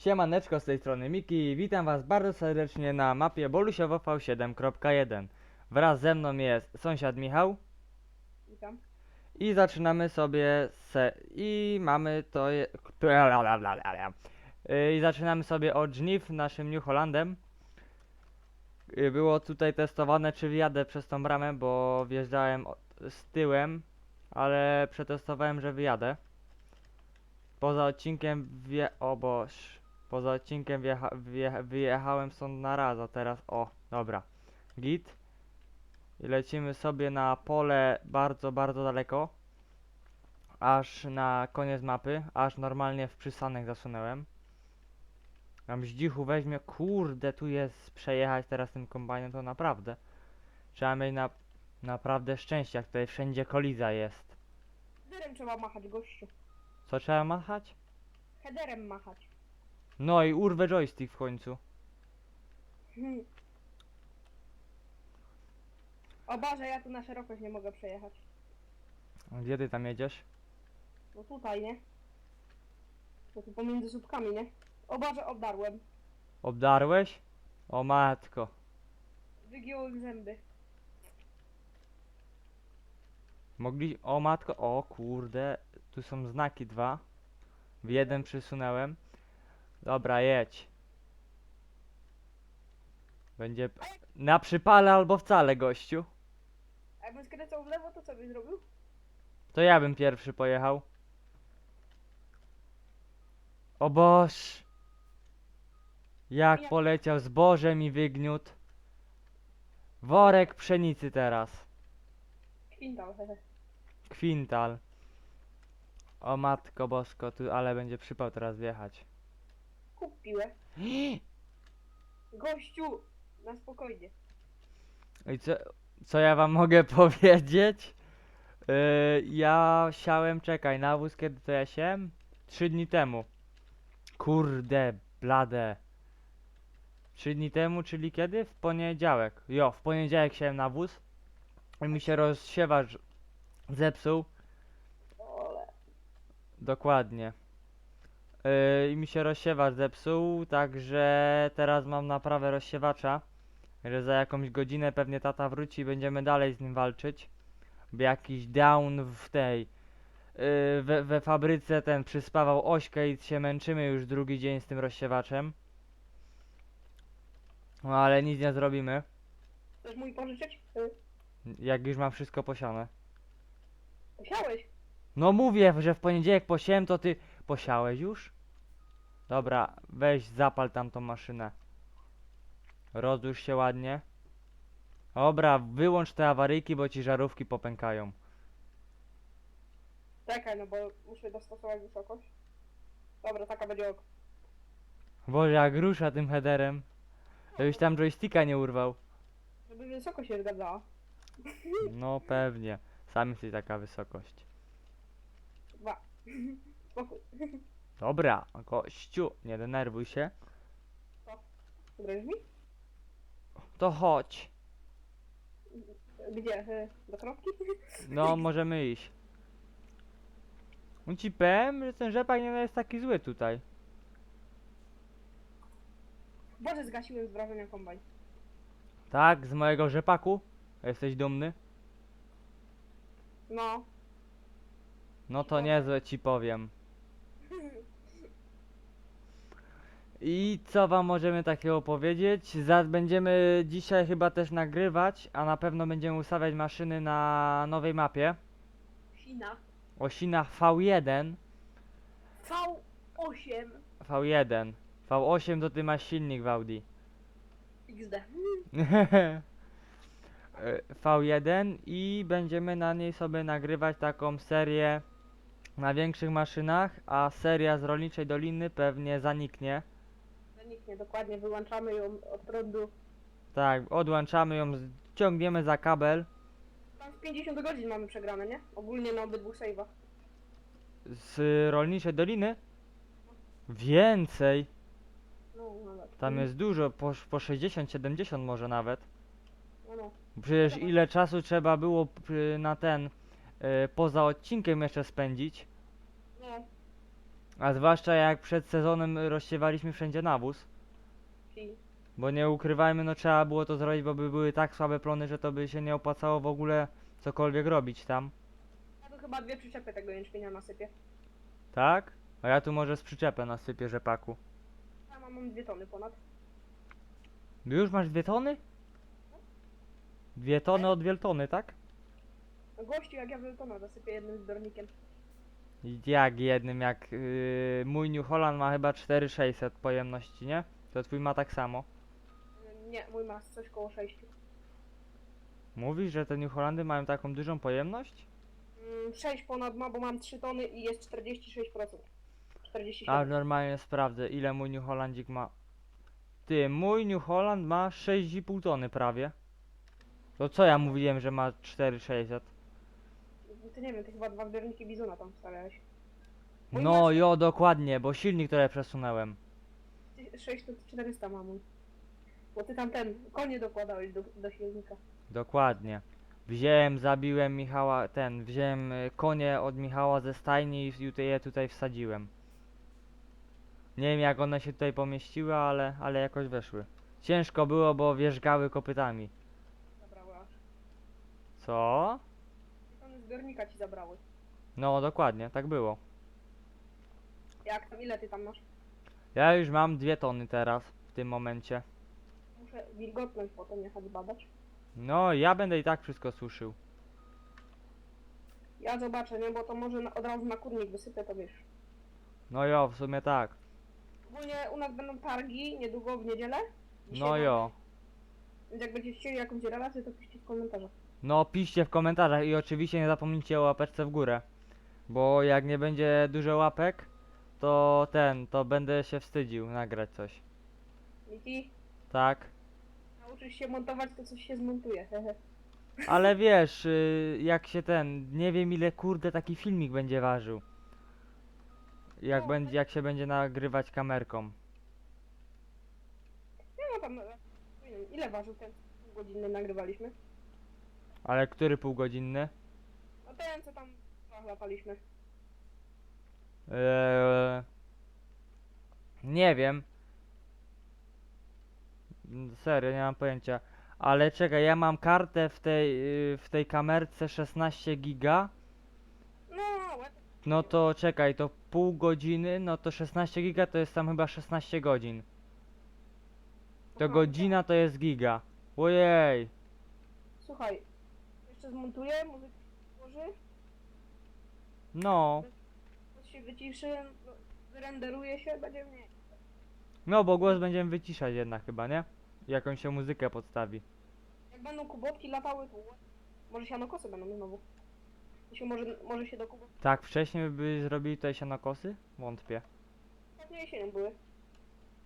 Siemaneczko z tej strony Miki, witam was bardzo serdecznie na mapie Bolusiowo V7.1 Wraz ze mną jest sąsiad Michał. Witam. i zaczynamy sobie se... i mamy to je... I zaczynamy sobie od żniw naszym New Hollandem Yy, Było tutaj testowane czy wyjadę przez tą bramę, bo wjeżdżałem z tyłem, ale przetestowałem, że wyjadę Poza odcinkiem wje... o boż Poza odcinkiem wjecha... wje... wyjechałem stąd na raz, a teraz o, dobra. Git. I lecimy sobie na pole bardzo, bardzo daleko. Aż na koniec mapy, aż normalnie w przystanek zasunęłem. Tam zdzichu weźmie, kurde, tu jest przejechać teraz tym kombajnem, to naprawdę. Trzeba mieć na... naprawdę szczęście, jak tutaj wszędzie koliza jest. Headerem trzeba machać, gościu. Co trzeba machać? Headerem machać. No i urwę joystick w końcu. Hmm. O Boże, ja tu na szerokość nie mogę przejechać. Gdzie ty tam jedziesz? No tutaj, nie? No tu pomiędzy słupkami, nie? O Boże, obdarłem. Obdarłeś? O matko. Wygiąłem zęby. Mogli... O matko, o kurde. Tu są znaki dwa. W jeden przysunęłem. Dobra, jedź. Będzie p- na przypale albo wcale, gościu. A jakbym skręcał w lewo, to co byś zrobił? To ja bym pierwszy pojechał. O boż. Jak Ja- poleciał zboże mi wygniótł. Worek pszenicy teraz. Kwintal, hehe. Kwintal. O matko bosko, tu ale będzie przypał teraz wjechać. Kup piłę. Gościu! Na spokojnie. I co, co ja wam mogę powiedzieć? Yy, ja siałem, czekaj, nawóz kiedy to ja siałem? Trzy dni temu. Kurde, blade. Trzy dni temu, czyli kiedy? W poniedziałek. Jo, w poniedziałek siałem nawóz. I mi się rozsiewacz zepsuł. Ole. Dokładnie. Yy, I mi się rozsiewacz zepsuł, także teraz mam naprawę rozsiewacza. Że za jakąś godzinę pewnie tata wróci i będziemy dalej z nim walczyć. Bo jakiś down w tej. Yy, we, we fabryce ten przyspawał ośkę i się męczymy już drugi dzień z tym rozsiewaczem. No ale nic nie zrobimy. Chcesz mój pożyczyć? Y, Jak już mam wszystko posiane. Musiałeś. No mówię, że w poniedziałek posiałem, to ty posiałeś już? Dobra, weź zapal tamtą maszynę. Rozłóż się ładnie. Dobra, wyłącz te awaryjki, bo ci żarówki popękają. Czekaj, no bo muszę dostosować wysokość. Dobra, taka będzie ok. Boże, jak rusza tym headerem. Już tam joysticka nie urwał. Żeby wysoko się zgadzała. No pewnie. Sam jesteś taka wysokość. Dwa. Spokój. Dobra, gościu, nie denerwuj się. Grasz mi? To chodź. Gdzie? Y, Do kropki? No, możemy iść. No ci powiem, że ten rzepak nie jest taki zły tutaj. Boże, zgasiłem z wrażenia kombajn. Tak, z mojego rzepaku? Jesteś dumny? No. No to niezłe ci powiem. I co wam możemy takiego powiedzieć? Za, będziemy dzisiaj chyba też nagrywać, a na pewno będziemy ustawiać maszyny na nowej mapie. Sina. Osinach V1. V8 V1. V8 to ty masz silnik w Audi. XD. E, V1 i będziemy na niej sobie nagrywać taką serię na większych maszynach, a seria z Rolniczej Doliny pewnie zaniknie. Zaniknie, dokładnie, wyłączamy ją od prądu. Tak, odłączamy ją, ciągniemy za kabel Tam z 50 godzin mamy przegrane, nie? Ogólnie na obydwu save'ach. z Rolniczej Doliny. Więcej, No, nawet. tam jest dużo, po, po 60-70 może nawet. No, no. Przecież ile czasu trzeba było przy- na ten, e, poza odcinkiem jeszcze spędzić. No, A zwłaszcza jak przed sezonem rozsiewaliśmy wszędzie nawóz. Bo nie ukrywajmy, no trzeba było to zrobić, bo by były tak słabe plony, że to by się nie opłacało w ogóle cokolwiek robić tam. ja tu chyba dwie przyczepy tego jęczmienia nasypię. Tak? A ja tu może z przyczepę nasypię rzepaku. Ja mam, mam dwie tony ponad. Już masz dwie tony? Dwie tony od wieltony, tak? No gościu, jak ja wieltona zasypię jednym zbiornikiem. Jak jednym, jak yy, mój New Holland ma chyba 4600 pojemności, nie? To twój ma tak samo. Nie, mój ma coś koło 6. Mówisz, że te New Holandy mają taką dużą pojemność? Mm, 6 ponad ma, bo mam 3 tony i jest 46%. 47. A normalnie sprawdzę, ile mój New Hollandzik ma. Ty, mój New Holland ma 6,5 tony prawie. To co ja mówiłem, że ma 4600? Ty nie wiem, ty chyba dwa zbiorniki bizona tam wstawiałeś. Mój No ma jo, dokładnie, bo silnik trochę przesunąłem. 6400 ma mój. Bo ty tam ten, konie dokładałeś do, do silnika. Dokładnie. Wziąłem, zabiłem Michała, ten, wziąłem y, konie od Michała ze stajni i tutaj je tutaj wsadziłem. Nie wiem jak one się tutaj pomieściły, ale, ale jakoś weszły. Ciężko było, bo wierzgały kopytami. Zabrały aż. Co? Tony zbiornika ci zabrały. No dokładnie, tak było. Jak tam, ile ty tam masz? Ja już mam dwie tony teraz, w tym momencie. Muszę wilgotność potem jechać badać. No, ja będę i tak wszystko suszył. Ja zobaczę, nie? Bo to może na, od razu na kurnik wysypię, to wiesz. No jo, w sumie tak. Ogólnie u nas będą targi niedługo w niedzielę. No jo. Więc jak będziecie chcieli jakąś relację, to piszcie w komentarzach. No, piszcie w komentarzach i oczywiście nie zapomnijcie o łapeczce w górę. Bo jak nie będzie dużo łapek, to ten, to będę się wstydził nagrać coś. Miki, Tak? nauczysz się montować, to coś się zmontuje. hehe. Ale wiesz, y, jak się ten, nie wiem ile kurde taki filmik będzie ważył. Jak No, będzie, jak się będzie nagrywać kamerką. Nie no tam, e, nie wiem, ile ważył ten godzinny nagrywaliśmy? Ale który półgodzinny? No ten, co tam lataliśmy. Eee, nie wiem. Serio, nie mam pojęcia. Ale czekaj, ja mam kartę w tej, y, w tej kamerce 16 giga. No. No to czekaj, to pół godziny, no to 16 giga to jest tam chyba 16 godzin. To Aha, godzina to jest giga. Ojej. Słuchaj, jeszcze zmontuję, muzykę włoży, No. To się wyciszy, no, wyrenderuje się, będzie mniej. No bo głos będziemy wyciszać jednak chyba, nie? Jakąś się muzykę podstawi. Jak będą kubotki latały, to może sianokosy będą znowu. To się może, może się do kubotki, Tak wcześniej by zrobili tutaj sianokosy? Wątpię. pewnie jesienią były.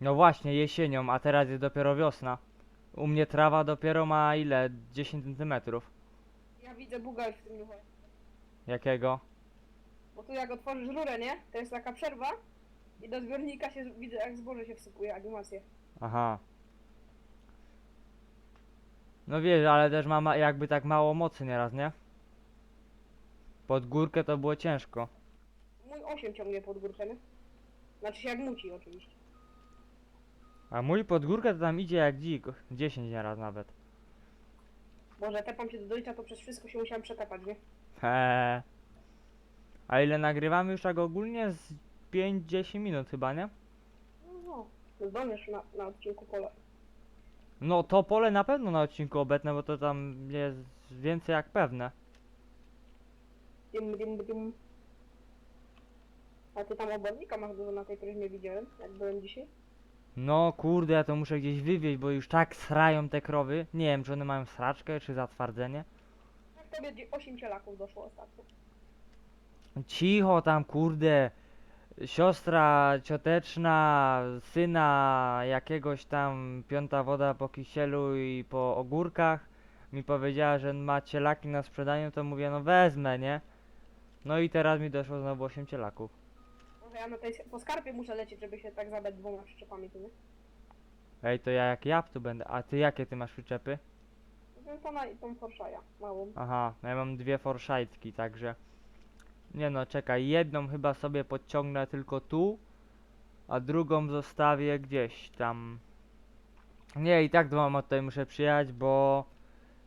No właśnie, jesienią, a teraz jest dopiero wiosna. U mnie trawa dopiero ma ile? 10 centymetrów. Ja widzę buga w tym ruchu. Jakiego? Bo tu jak otworzysz rurę, nie? To jest taka przerwa i do zbiornika się widzę jak zboże się wsypuje, animację. Aha. No wiesz, ale też ma ma jakby tak mało mocy nieraz, nie? Pod górkę to było ciężko. Mój 8 ciągnie pod górkę, nie? Znaczy się jak muci oczywiście. A mój pod górkę to tam idzie jak dzik. 10 nieraz nawet. Boże, tepam się do dojcia, to przez wszystko się musiałem przetepać, nie? Heee. A ile nagrywamy już tak ogólnie? Z 5-10 minut chyba, nie? No. To zdążysz na, na odcinku pole. No to pole na pewno na odcinku obecne, bo to tam jest więcej jak pewne. Dim, dim, dim. A ty tam obornika masz dużo na tej pryzmie widziałem, jak byłem dzisiaj. No kurde, ja to muszę gdzieś wywieźć, bo już tak srają te krowy. Nie wiem, czy one mają sraczkę, czy zatwardzenie. Jak tobie 8 cielaków doszło ostatnio. Cicho tam, kurde. Siostra cioteczna, syna jakiegoś tam, piąta woda po kisielu i po ogórkach mi powiedziała, że ma cielaki na sprzedaniu, to mówię, no wezmę, nie? No i teraz mi doszło znowu 8 cielaków. Może ja na tej, po skarpie muszę lecieć, żeby się tak zadać dwoma przyczepami, tu nie? Ej, to ja jak jab tu będę. A ty jakie ty masz przyczepy? Wiltona i tą Forszaja, małą. Aha, no ja mam dwie forszajtki, także Nie no, czekaj, jedną chyba sobie podciągnę tylko tu, a drugą zostawię gdzieś tam. Nie, i tak do mama tutaj muszę przyjechać, bo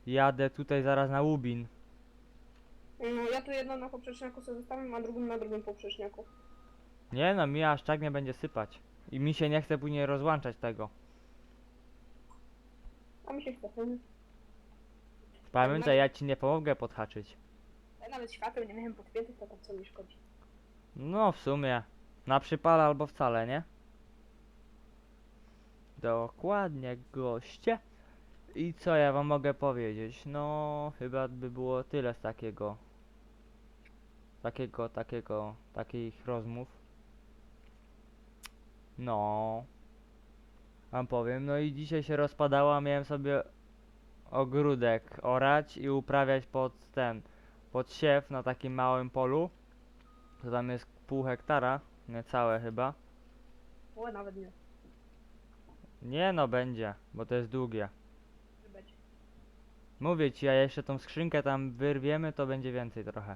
jadę tutaj zaraz na Łubin. No, ja tu jedną na poprzeczniaku sobie zostawiam, a drugą na drugim poprzeczniaku. Nie no, mi aż tak nie będzie sypać. I mi się nie chce później rozłączać tego. A mi się chce. Pamiętaj, ja ci nie pomogę podhaczyć. Nawet świateł nie miałem podpiętych, to tam co mi szkodzi. No, w sumie. Na przypale albo wcale, nie? Dokładnie, goście. I co ja wam mogę powiedzieć? No, chyba by było tyle z takiego. Takiego, takiego, takich rozmów. No. Wam powiem, no i dzisiaj się rozpadała, miałem sobie ogródek orać i uprawiać pod ten, pod siew na takim małym polu. To tam jest pół hektara, niecałe chyba. O, nawet nie. Nie no, będzie, bo to jest długie. Może być. Mówię ci, a jeszcze tą skrzynkę tam wyrwiemy, to będzie więcej trochę.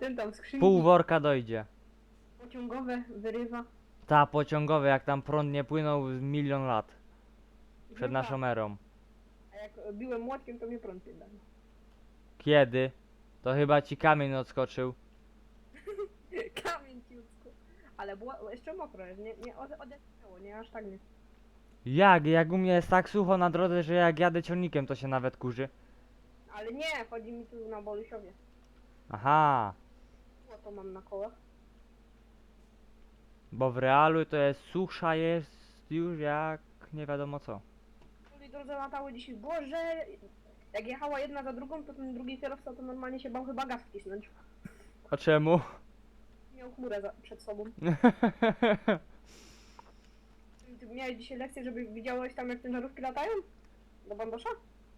Ten tam skrzynki Pół worka dojdzie. pociągowe wyrywa. Ta pociągowe, jak tam prąd nie płynął z milion lat przed naszą erą. A jak biłem młotkiem, to mnie prąd nie dał. Kiedy? To chyba ci kamień odskoczył. Kamień ciutko. Ale było jeszcze mokro nie, nie ode- odetchnęło, nie aż tak nie. Jak? Jak u mnie jest tak sucho na drodze, że jak jadę ciągnikiem, to się nawet kurzy. Ale nie, chodzi mi tu na Bolusiowie. Aha, O, to mam na kołach. bo w realu to jest susza jest już jak nie wiadomo co. Tutaj drodze latały dzisiaj, boże! Jak jechała jedna za drugą, to ten drugi kierowca to normalnie się bał chyba gaz wcisnąć. A czemu? Miał chmurę za, przed sobą. Ty miałeś dzisiaj lekcję, żeby widziałeś tam jak ciężarówki latają? Do bandosza?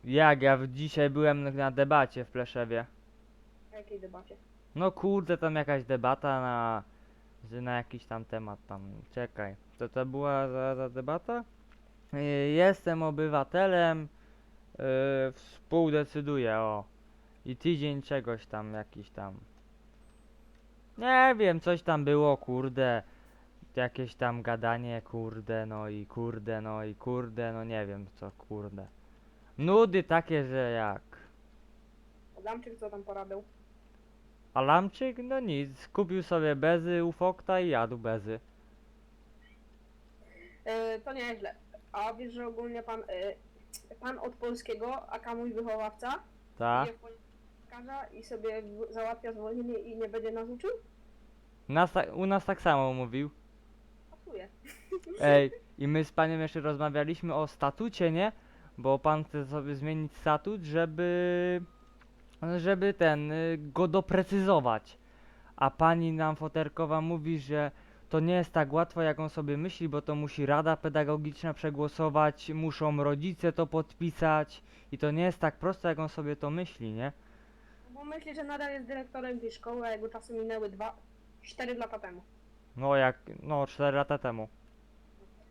jak ja w- dzisiaj byłem na- na debacie w Pleszewie. Na jakiej debacie? No kurde, tam jakaś debata na, że na jakiś tam temat tam, czekaj, to to była za, za debata? Y, Jestem obywatelem, yy, współdecyduję, o. I tydzień czegoś tam, jakiś tam. Nie wiem, coś tam było, kurde. Jakieś tam gadanie, kurde, no i kurde, no i kurde, no nie wiem co, kurde. Nudy takie, że jak. Adamczyk co tam porabiał? Alamczyk? No nic, kupił sobie bezy u Fokta i jadł bezy. E, to nieźle. A wiesz, że ogólnie pan, e, pan od polskiego, aka mój wychowawca, Ta? idzie w lekarza i sobie w- załatwia zwolnienie i nie będzie nas uczył? Nas, ta- u nas tak samo mówił. Pasuje. Ej, i my z panem jeszcze rozmawialiśmy o statucie, nie? Bo pan chce sobie zmienić statut, żeby... żeby ten, y, go doprecyzować. A pani nam foterkowa mówi, że to nie jest tak łatwo, jak on sobie myśli, bo to musi rada pedagogiczna przegłosować, muszą rodzice to podpisać i to nie jest tak proste, jak on sobie to myśli, nie? Bo myśli, że nadal jest dyrektorem tej szkoły, a jego czasy minęły dwa, cztery lata temu. No jak, no 4 lata temu.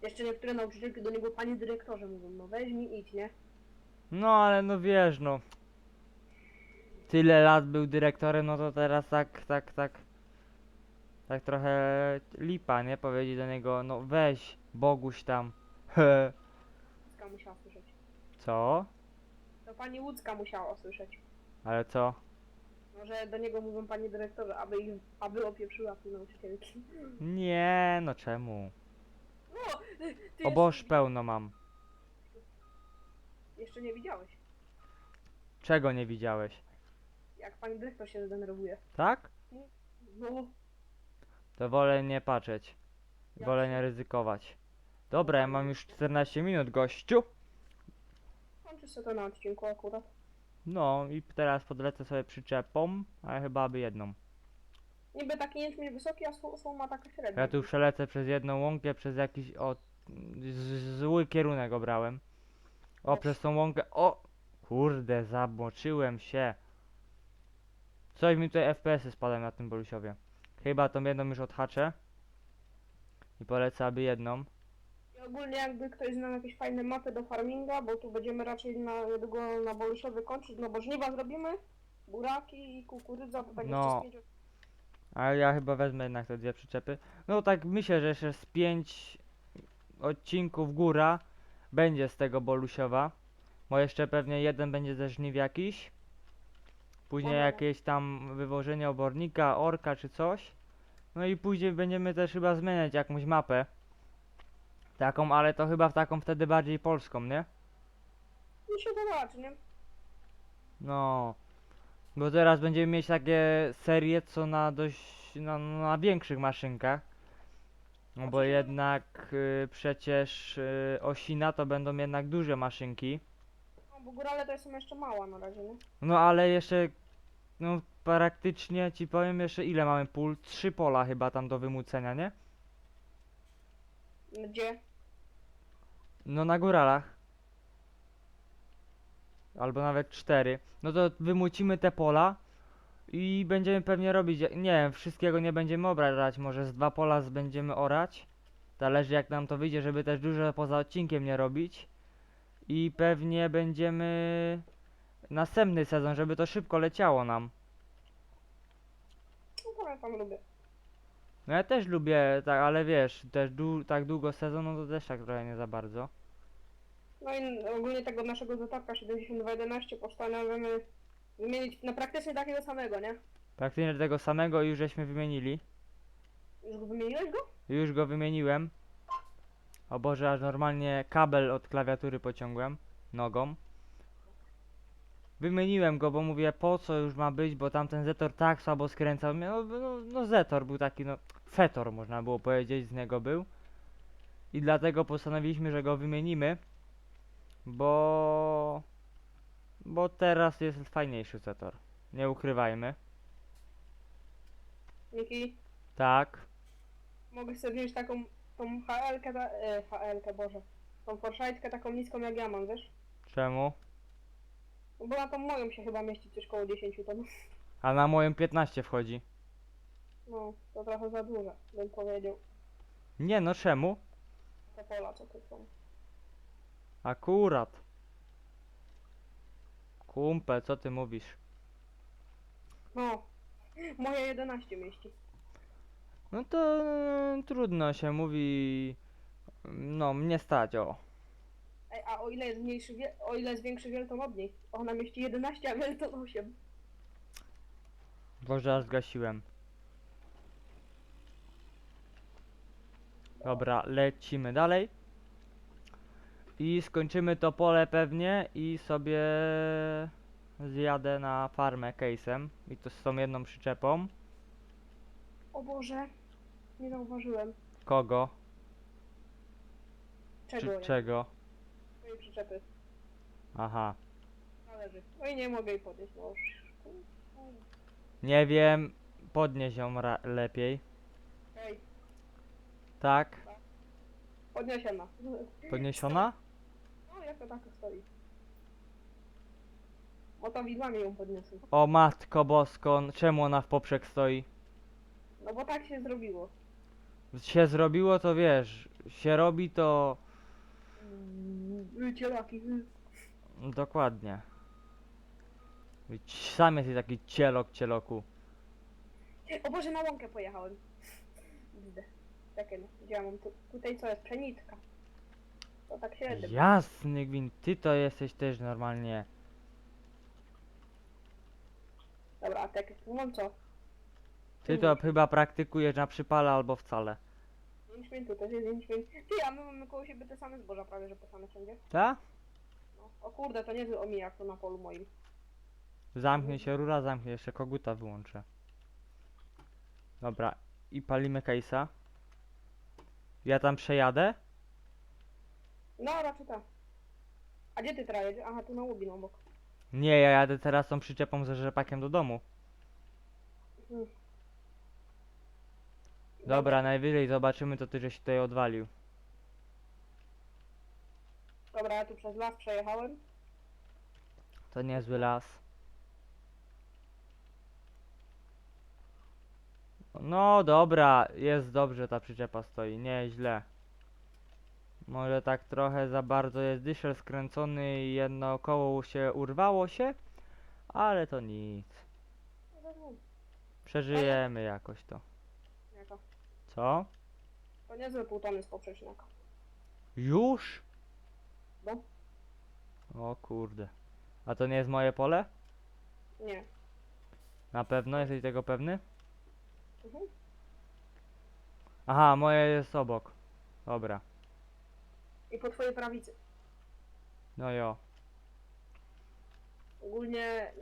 Jeszcze niektóre nauczycielki do niego, panie dyrektorze, mówią, no weź mi idź, nie? No ale no wiesz, no. Tyle lat był dyrektorem, no to teraz tak, tak, tak. Tak trochę lipa, nie? Powiedzieć do niego, no weź, Boguś tam. Łódzka musiała słyszeć. Co? To pani Łódzka musiała usłyszeć. Ale co? No, że do niego mówią panie dyrektorze, aby ich, aby opieprzyła te nauczycielki. Nie, no czemu? O, ty, ty Oboż jeszcze, pełno mam. jeszcze nie widziałeś, Czego nie widziałeś? jak pani dyrektor się zdenerwuje. Tak? No, To wolę nie patrzeć. Wolę nie ryzykować. Dobra, ja mam już 14 minut, gościu. kończy się to na odcinku akurat. No i teraz podlecę sobie przyczepą, ale chyba aby jedną. Niby taki jęczmień wysoki, a słoma sło ma taka średnia. Ja tu przelecę przez jedną łąkę, przez jakiś o z, zły kierunek obrałem. O, Lecz. przez tą łąkę. O! Kurde, zamoczyłem się. Coś mi tutaj FPS-y spadają na tym Bolusiowie. Chyba tą jedną już odhaczę. I polecę aby jedną. I ogólnie jakby ktoś znał jakieś fajne mapy do farminga, bo tu będziemy raczej na, niedługo na Boluszowy kończyć, no bo żniwa zrobimy buraki i kukurydza, to tak No. jeszcze z pięć... Ale ja chyba wezmę jednak te dwie przyczepy. No tak myślę, że jeszcze z pięć odcinków góra będzie z tego Bolusiowa. Bo jeszcze pewnie jeden będzie ze żniw jakiś. Później Dobra. jakieś tam wywożenie obornika, orka czy coś. No i później będziemy też chyba zmieniać jakąś mapę. Taką, ale to chyba w taką wtedy bardziej polską, nie? I się zobaczy, nie? No. Bo teraz będziemy mieć takie serie, co na dość, na, na większych maszynkach. No bo jednak y, przecież y, Osina to będą jednak duże maszynki. Bo górale to są jeszcze mała na razie, nie? No ale jeszcze, no praktycznie ci powiem jeszcze ile mamy pól? Trzy pola chyba tam do wymucenia, nie? Gdzie? No na góralach. Albo nawet cztery. No to wymucimy te pola i będziemy pewnie robić, nie wiem, wszystkiego nie będziemy obrać, może z dwa pola z- będziemy orać. Zależy jak nam to wyjdzie, żeby też dużo poza odcinkiem nie robić. I pewnie będziemy następny sezon, żeby to szybko leciało nam. No ja tam lubię. No ja też lubię, tak, ale wiesz, też dłu- tak długo sezon, no to też tak trochę nie za bardzo. No i ogólnie tego naszego zatarka 7211 postanowiamy wymienić na praktycznie takiego samego, nie? Praktycznie tego samego już żeśmy wymienili. Już go wymieniłeś go? Już go wymieniłem. O Boże, aż normalnie kabel od klawiatury pociągłem nogą. Wymieniłem go, bo mówię po co już ma być, bo tamten Zetor tak słabo skręcał. No, no, no Zetor był taki, no Fetor można było powiedzieć, z niego był. I dlatego postanowiliśmy, że go wymienimy, bo... Bo teraz jest fajniejszy Zetor. Nie ukrywajmy. Miki, Tak. mogę sobie wziąć taką, tą HL-kę, ta, e, HL-kę, Boże. Tą Forszajtkę taką niską jak ja mam, wiesz? Czemu? No bo na tą moją się chyba mieści coś koło 10 tonów. A na moją 15 wchodzi. No, to trochę za dużo, bym powiedział. Nie no, czemu? Te pola, co tu są. Akurat. Kumpel, co ty mówisz? No, moje 11 mieści. No to mm, trudno się mówi. No, mnie stać, o. Ej, a o ile jest mniejszy, wie- o ile jest większy wielton od niej? Ona mieści 11, a wielton 8. Boże, aż zgasiłem. Dobra, lecimy dalej. I skończymy to pole pewnie i sobie zjadę na farmę case'em. I to z tą jedną przyczepą. O Boże, nie zauważyłem. Kogo? Czego? Czy ja? czego? Twojej przyczepy. Aha. Należy. No i nie mogę jej podnieść, no już. Nie wiem, podnieś ją ra- lepiej. Ej, Tak? podniesiona. Podniesiona? No, jako taka stoi. Bo to widłami ją podniosły. O matko bosko, czemu ona w poprzek stoi? No bo tak się zrobiło. Się zrobiło to wiesz, się robi to cielaki. yy. dokładnie. Sam jesteś taki cielok cieloku. O Boże, na łąkę pojechałem. Widzę. Czekaj, no, gdzie ja mam tu, tutaj co jest? Pszeniczka. To tak średnio. Jasny gwint, ty to jesteś też normalnie. Dobra, a tak tu mam co? Ty to chyba praktykujesz na przypale albo wcale. Jęczmień tu też jest jęczmień. Ty, a my mamy koło siebie te same zboża prawie, że posane wszędzie. Ta? No. O kurde, to niezły omijak tu na polu moim. Zamknie się rura, zamknie jeszcze koguta wyłączę. Dobra, i palimy case'a. Ja tam przejadę? No, raczej tak. A gdzie ty teraz jedziesz? Aha, tu na łubin obok. Nie, ja jadę teraz tą przyczepą ze rzepakiem do domu. Mhm. Dobra, najwyżej zobaczymy, to ty żeś tutaj odwalił. Dobra, ja tu przez las przejechałem. To niezły las. No dobra, jest dobrze ta przyczepa stoi, nieźle. Może tak trochę za bardzo jest dyszel skręcony i jedno koło się urwało się, Ale to nic. No. Przeżyjemy jakoś to. Co? To niezłe pół tony z poprzeczniaka. Już? No? O kurde. A to nie jest moje pole? Nie. Na pewno? Jesteś tego pewny? Mhm. Aha, moje jest obok. Dobra. I po twojej prawicy. No jo. Ogólnie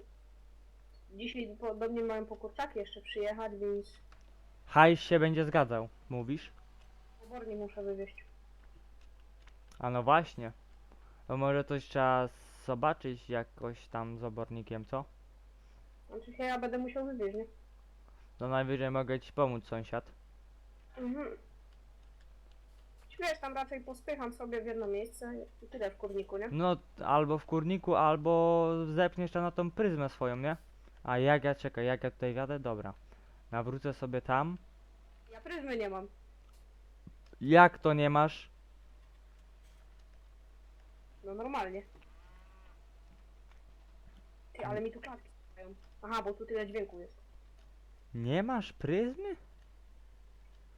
dzisiaj podobnie mają po kurczaki jeszcze przyjechać, więc Hajs się będzie zgadzał, mówisz? obornie muszę wywieźć. A no właśnie. To może coś trzeba zobaczyć jakoś tam z obornikiem, co? Znaczy się ja będę musiał wywieźć, nie? No najwyżej mogę ci pomóc, sąsiad. Mhm. Wiesz, tam raczej pospycham sobie w jedno miejsce i tyle w kurniku, nie? No, albo w kurniku, albo zepniesz tam na tą pryzmę swoją, nie? A jak ja, czekaj, jak ja tutaj wiadę? Dobra. Nawrócę sobie tam. Ja pryzmy nie mam. Jak to nie masz? No normalnie. Ty, ale mi tu klatki stają. Aha, bo tu tyle dźwięku jest. Nie masz pryzmy?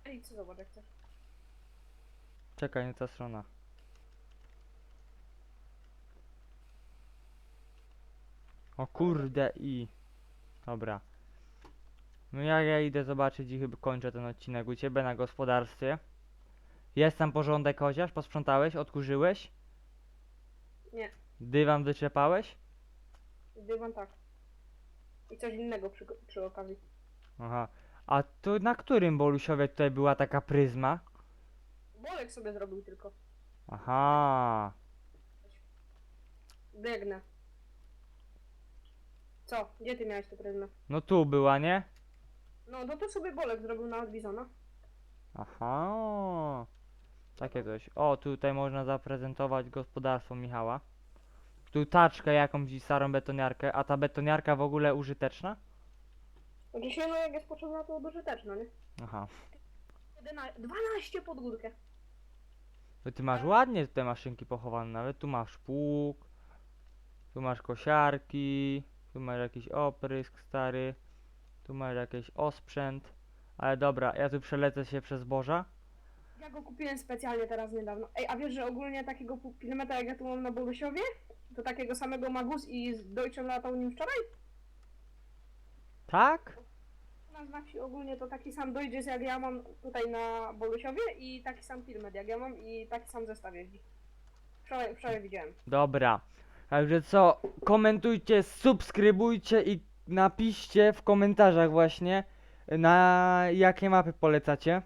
Ej, co zobacz, jak chcesz. Czekaj, nie ta strona. O kurde i... Dobra. No jak ja idę zobaczyć i chyba kończę ten odcinek u ciebie na gospodarstwie. Jest tam porządek chociaż? Posprzątałeś? Odkurzyłeś? Nie, Dywan wyczepałeś? dywan tak. I coś innego przy, przy okazji. Aha. A to na którym Bolusiowie tutaj była taka pryzma? Bolek sobie zrobił tylko. Aha. Biegnę. Co? Gdzie ty miałeś tę pryzmę? No tu była, nie? No, no to sobie Bolek zrobił na Adbizona. Aha. Takie coś. O, tutaj można zaprezentować gospodarstwo Michała. Tu taczkę jakąś i starą betoniarkę, a ta betoniarka w ogóle użyteczna? Się, no jak jest potrzebna, to beżyteczna, nie? Aha. 11, 12 pod górkę. To ty masz ładnie te maszynki pochowane, nawet tu masz pług, tu masz kosiarki, tu masz jakiś oprysk stary, tu masz jakiś osprzęt. Ale dobra, ja tu przelecę się przez zboża. Ja go kupiłem specjalnie teraz niedawno. Ej, a wiesz, że ogólnie takiego pu- pilmeta jak ja tu mam na Bolusiowie, to takiego samego Magus i z Deutschem latał nim wczoraj? Tak? Na wsi ogólnie to taki sam Deutsch jak ja mam tutaj na Bolusiowie i taki sam filmet jak ja mam i taki sam zestaw jeździ. Wczoraj, wczoraj widziałem. Dobra. Także co, komentujcie, subskrybujcie i napiszcie w komentarzach właśnie na jakie mapy polecacie.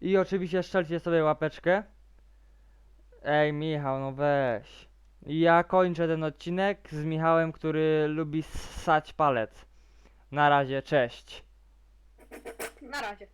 I oczywiście szczelcie sobie łapeczkę. Ej Michał, no weź. Ja kończę ten odcinek z Michałem, który lubi ssać palec. Na razie, cześć. Na razie.